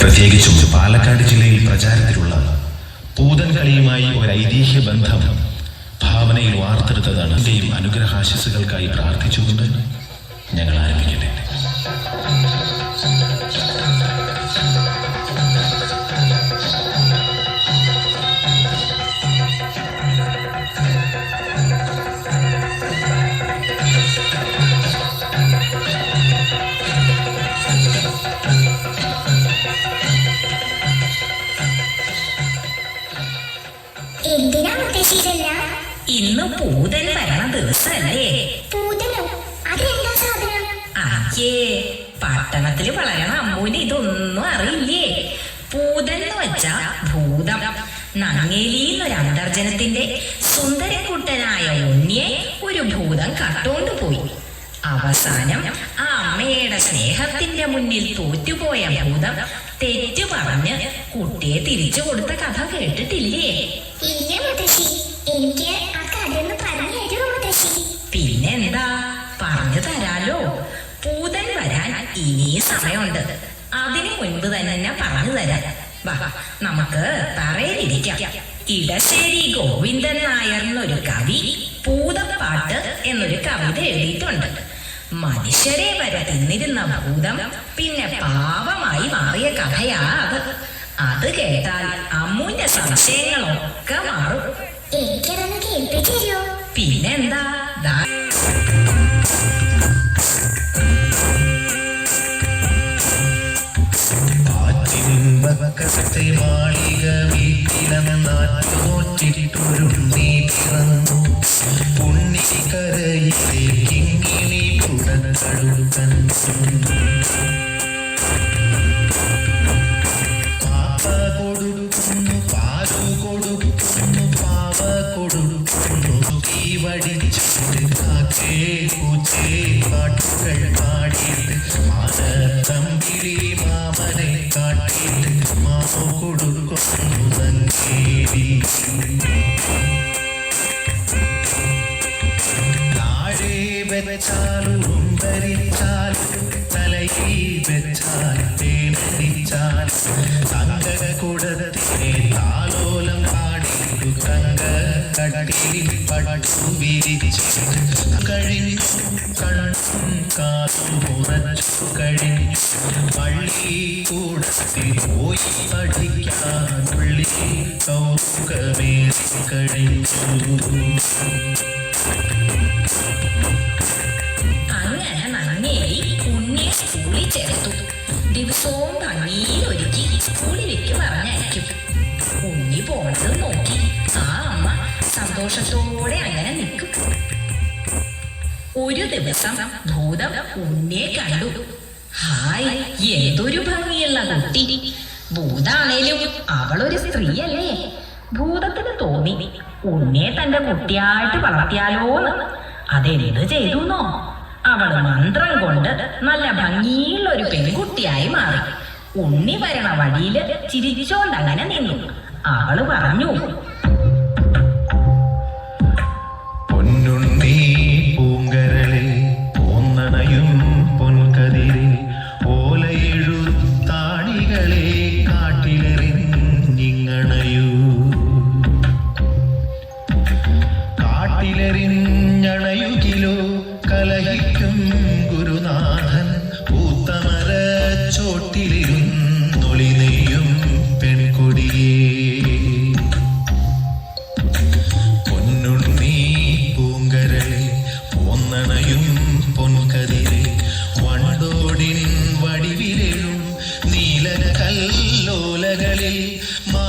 പ്രത്യേകിച്ചും പാലക്കാട് ജില്ലയിൽ പ്രചാരത്തിലുള്ള പൂതൻകളിയുമായി ഒരു ഐതിഹ്യ ബന്ധം ഭാവനയിൽ വാർത്തെടുത്തതാണ്. അനുഗ്രഹാശിസുകൾക്കായി പ്രാർത്ഥിച്ചുകൊണ്ട് ഞങ്ങൾ ആരംഭിക്കട്ടെ. പട്ടണത്തിൽ വളരണ അമ്മൂന് ഇതൊന്നും അറിയില്ലേ? പൂതൻ എന്ന് വെച്ചാ ഭൂതം. നങ്ങേലി എന്നൊരു അന്തർജനത്തിന്റെ സുന്ദരക്കുട്ടനായ ഉണ്ണിയെ ഒരു ഭൂതം കട്ടുകൊണ്ട് പോയി. അവസാനം ആ അമ്മയുടെ സ്നേഹത്തിന്റെ മുന്നിൽ തോറ്റുപോയ ഭൂതം തെറ്റു പറഞ്ഞ് കുട്ടിയെ തിരിച്ചു കൊടുത്ത കഥ കേട്ടിട്ടില്ലേ? നമുക്ക് തറയിലിരിക്കാം. ഇടശ്ശേരി ഗോവിന്ദൻ നായർ എന്നൊരു കവി ഭൂതപ്പാട്ട് എന്നൊരു കവിത എഴുതിയിട്ടുണ്ട്. മനുഷ്യരെ വരെ തിന്നിരുന്ന ഭൂതം പിന്നെ പാവമായി മാറിയ കഥയാ അത്. അത് കേട്ടാൽ അമ്മൂന്റെ സംശയങ്ങളൊക്കെ മാറും. എനിക്കതൊന്ന് കേൾപ്പിച്ചു പിന്നെന്താ? ആറ്റിൻപക്കത്തെ മാളിക കാക്കേ പൂച്ചേ പാട്ടുകൾ വെച്ചാൽ തേനടിച്ചാൽ തങ്കക്കുടത്തിനെ താലോലം പാടിയിട്ടു തങ്ക കടലിൽ പട്ടു വിരിച്ചിട്ട് കഴിഞ്ഞു കണ്ണും കാതും ഉറച്ചു കഴിഞ്ഞു പള്ളി കൂടത്തിൽ പോയി പഠിക്കാനുള്ളി കൗതുകമേറി കഴിഞ്ഞു സ്കൂളിൽ ചേർത്തു ദിവസവും ഭംഗിയിൽ ഒരുക്കി സ്കൂളിലേക്ക് പറഞ്ഞയക്കും. ഉണ്ണി പോണത് നോക്കി. ആ അമ്മ സന്തോഷത്തോടെ അങ്ങനെ നിൽക്കും. ഒരു ദിവസം ഭൂതം ഉണ്ണിയെ കണ്ടു. ഹായ് ഏതൊരു ഭംഗിയുള്ള കുട്ടി. ഭൂതാണേലും അവളൊരു സ്ത്രീയല്ലേ? ഭൂതത്തിന് തോന്നി. ഉണ്ണിയെ തന്റെ കുട്ടിയായിട്ട് വളർത്തിയാലോന്ന്. അതെന്ത് ചെയ്തുന്നോ? അവൾ മന്ത്രം കൊണ്ട് നല്ല ഭംഗിയുള്ള ഒരു പെൺകുട്ടിയായി മാറി. ഉണ്ണി വരണ വഴിയിൽ ചിരിച്ചോണ്ടങ്ങനെ നിന്നു. അവൾ പറഞ്ഞു പൊന്നുണ്ണി കലഹിക്കും ഗുരുനാഥൻ പൂത്തമര ചോട്ടിലിരുന്നൊളി പെൺകൊടിയേ. പൊന്നുണ്ണി പൂങ്കരളെ പോന്നണയും പൊൻകതിരെ വണ്ടോടിൻ വടിവിലെഴും നീലക്കല്ലോലകളിൽ മാന്തളിരിൽ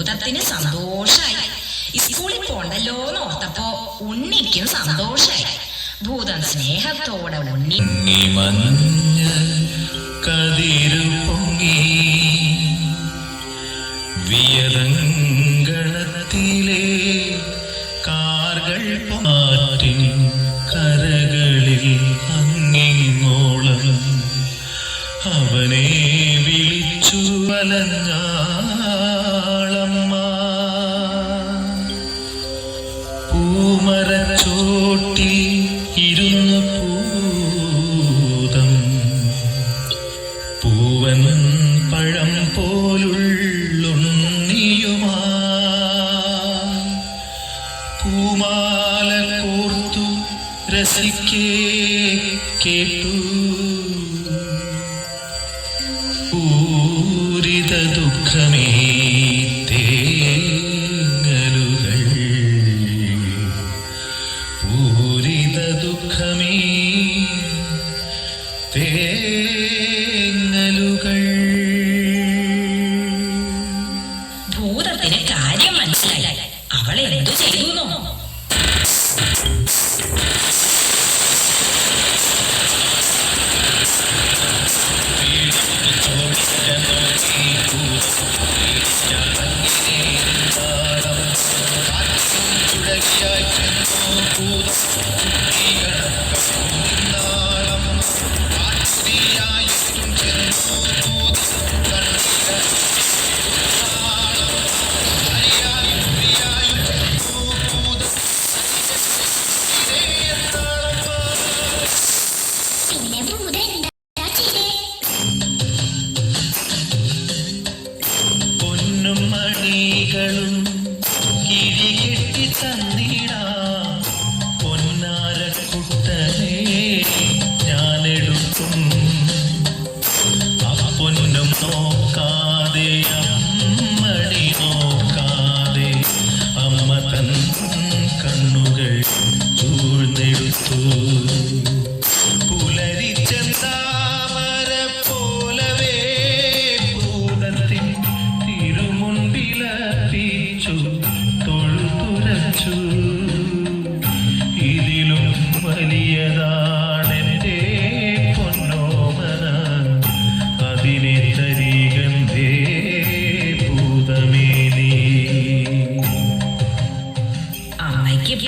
ഭൂതത്തിന് സന്തോഷായി. സ്കൂളിൽ പോണ്ടല്ലോ നോർത്തപ്പോ ഉണ്ണിക്കും സന്തോഷായി. ഭൂതം സ്നേഹത്തോടെ ഉണ്ണി മഞ്ഞ കതിരു പൊങ്ങി. വിയതങ്കണത്തിലെ കാർകൾ മാറ്റിൻ കരകളിൽ അങ്ങിങ്ങോളം അവനെ വിളിച്ചു വലഞ്ഞാളമ്മ പഴം പോലുള്ളൊണ്ണിയുമാ. പൂമാല കോർത്തു രസിക്കേ കേട്ടു.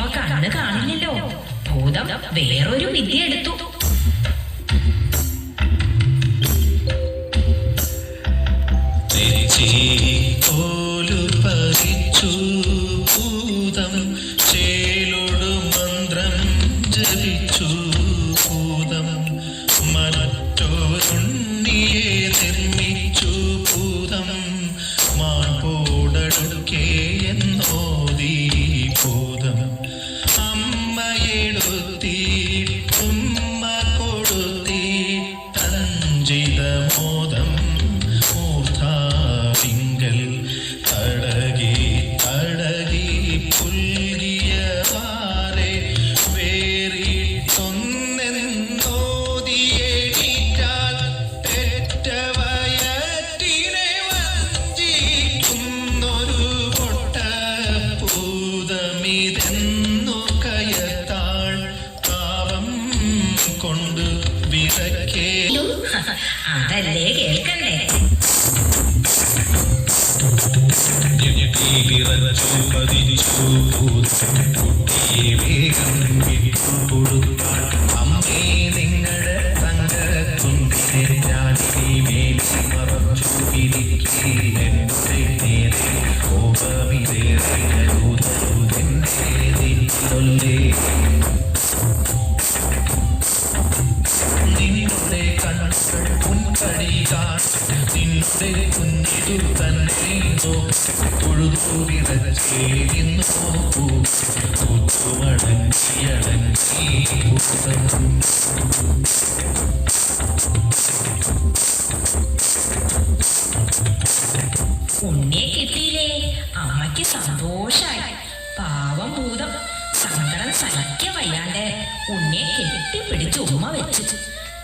ഇപ്പൊ കണ്ണ് കാണില്ലല്ലോ. ഭൂതം വേറൊരു വിദ്യ എടുത്തു. നെഞ്ചിക്കോലു കൊണ്ട് വിതക്കേ അതല്ലേ കേൾക്കണ്ടേ? അമ്മേ നിങ്ങളുടെ മറച്ചു എന്റെ ഉണ്ണിയെ കിട്ടിയില്ലേ അമ്മയ്ക്ക് സന്തോഷായി. പാവം ഭൂതം സങ്കടം സഹിക്ക വയ്യാണ്ട് ഉണ്ണിയെ കെട്ടിപ്പിടിച്ച് ഉമ്മ വെച്ചു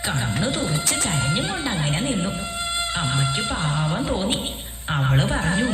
കണ്ണു തുറച്ച് കരഞ്ഞും കൊണ്ട് അങ്ങനെ നിന്നു. അമ്മയ്ക്ക് പാവം തോന്നി. അവൾ പറഞ്ഞു